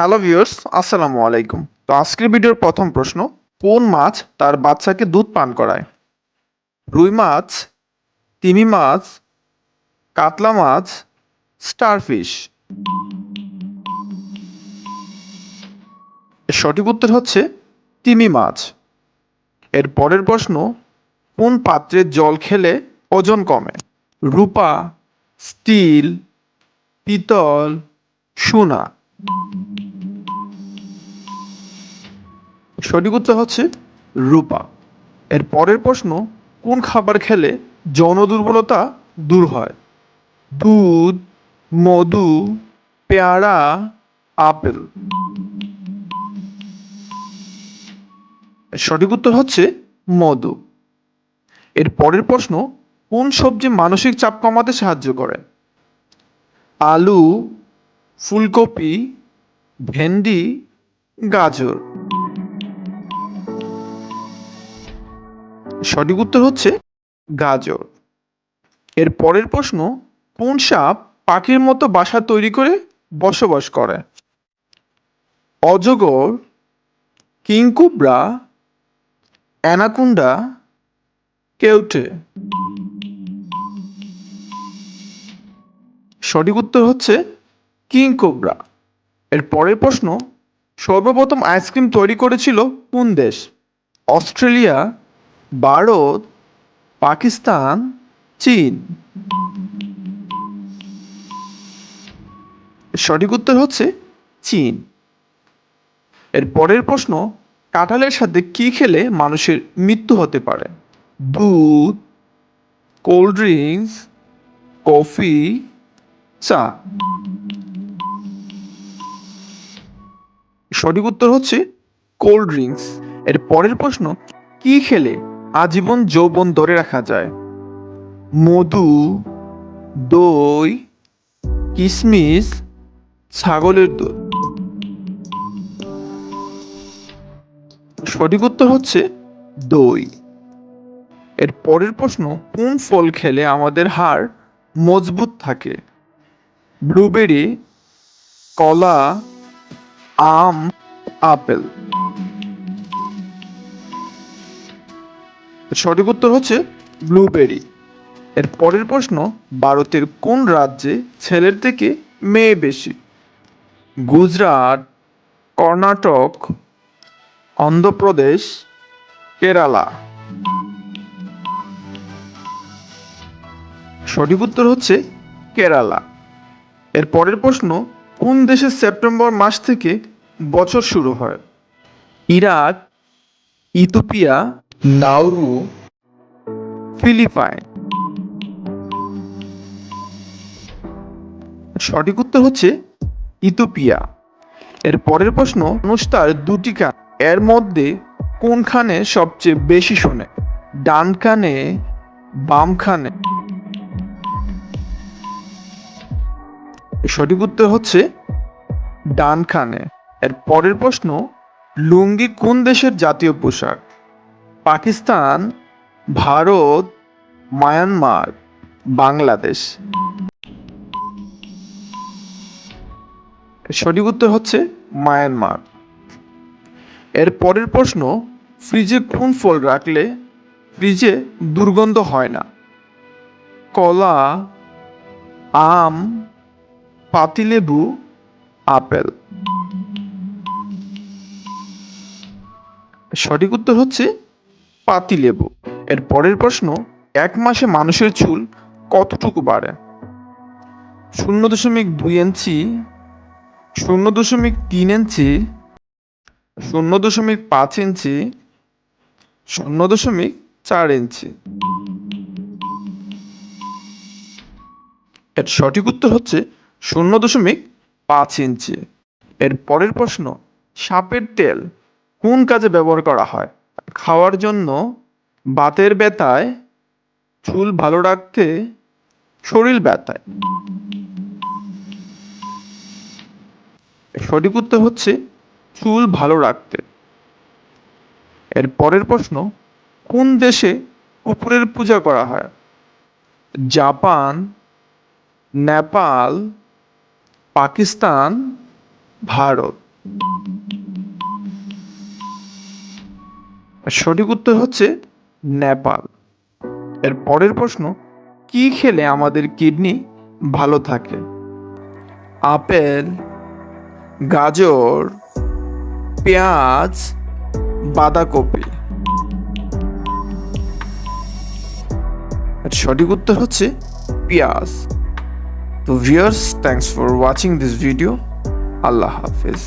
Hello viewers, আসসালামু আলাইকুম। তো আজকের ভিডিওর প্রথম প্রশ্ন, কোন মাছ তার বাচ্চাকে দুধ পান করায়? রুই মাছ, তিমি মাছ, কাতলা মাছ, স্টারফিশ? এর সঠিক উত্তর হচ্ছে তিমি মাছ। এর পরের প্রশ্ন, কোন পাত্রে জল খেলে ওজন কমে? রূপা, স্টিল, পিতল, সোনা? সঠিক উত্তর হচ্ছে রূপা। এর পরের প্রশ্ন, কোন খাবার খেলে যৌন দুর্বলতা দূর হয়? দুধ, মধু, পেয়ারা, আপেল। সঠিক উত্তর হচ্ছে মধু। এর পরের প্রশ্ন, কোন সবজি মানসিক চাপ কমাতে সাহায্য করে? আলু ফুলকপি, ভেন্ডি, গাজর। সঠিক উত্তর হচ্ছে গাজর। এর পরের প্রশ্ন, কোন সাপ পাখির মতো বাসা তৈরি করে বসবাস করে? অজগর, কিংকুবরা, অ্যানাকুন্ডা, কেউটে। সঠিক উত্তর হচ্ছে কিং কোবরা। এর পরের প্রশ্ন, সর্বপ্রথম আইসক্রিম তৈরি করেছিল কোন দেশ? অস্ট্রেলিয়া, ভারত, পাকিস্তান, চীন। সঠিক উত্তর হচ্ছে চীন। এর পরের প্রশ্ন, কাঁঠালের সাথে কি খেলে মানুষের মৃত্যু হতে পারে? দুধ, কোল্ড ড্রিঙ্কস, কফি, চা। সঠিক উত্তর হচ্ছে কোল্ড ড্রিঙ্কস। এর পরের প্রশ্ন, কি খেলে আজীবন যৌবন ধরে রাখা যায়? মধু, দই কিশমিশ ছাগলের দুধ। সঠিক উত্তর হচ্ছে দই। এর পরের প্রশ্ন, কোন ফল খেলে আমাদের হাড় মজবুত থাকে? ব্লুবেরি, কলা আম, আপেল। সঠিক উত্তর হচ্ছে ব্লুবেরি। এর পরের প্রশ্ন, ভারতের কোন রাজ্যে ছেলের থেকে মেয়ে বেশি? গুজরাট, কর্ণাটক, অন্ধ্রপ্রদেশ, কেরালা। সঠিক উত্তর হচ্ছে কেরালা। এর পরের প্রশ্ন কোন দেশের সেপ্টেম্বর মাস থেকে বছর শুরু হয়? Iraq Ethiopia Nauru Philippine. সঠিক উত্তর হচ্ছে ইথোপিয়া এর পরের প্রশ্ন মানুষ তার দুটি কান। এর মধ্যে কোনখানে সবচেয়ে বেশি শোনে? ডান কানে বাম কানে? সঠিক উত্তর হচ্ছে ডান কানে এর পরের প্রশ্ন, লুঙ্গি কোন দেশের জাতীয় পোশাক? পাকিস্তান, ভারত, মায়ানমার, বাংলাদেশ। সঠিক উত্তর হচ্ছে মায়ানমার। এর পরের প্রশ্ন, ফ্রিজে কোন ফল রাখলে ফ্রিজে দুর্গন্ধ হয় না? কলা, আম পাতিলেবু, আপেল। সঠিক উত্তর হচ্ছে পাতিলেবু। এর পরের প্রশ্ন, এক মাসে মানুষের চুল কতটুকু বাড়ে? শূন্য দশমিক দুই ইঞ্চি, শূন্য দশমিক তিন ইঞ্চি, শূন্য দশমিক পাঁচ ইঞ্চি, শূন্য দশমিক চার ইঞ্চি। এর সঠিক উত্তর হচ্ছে শূন্য দশমিক পাঁচ ইঞ্চি। এর পরের প্রশ্ন, সাপের তেল কোন কাজে ব্যবহার করা হয়? খাওয়ার জন্য বাতের ব্যথায়, চুল ভালো রাখতে, শরীর ব্যথায়? সঠিক উত্তর হচ্ছে, চুল ভালো রাখতে। এর পরের প্রশ্ন, কোন দেশে কুকুরের পূজা করা হয়? জাপান, নেপাল পাকিস্তান, ভারত। সঠিক উত্তর হচ্ছে নেপাল। এর পরের প্রশ্ন, কি খেলে আমাদের কিডনি ভালো থাকে? আপেল, গাজর, পেঁয়াজ, বাঁধাকপি। সঠিক উত্তর হচ্ছে পেঁয়াজ। তো viewers thanks for watching this video Allah Hafiz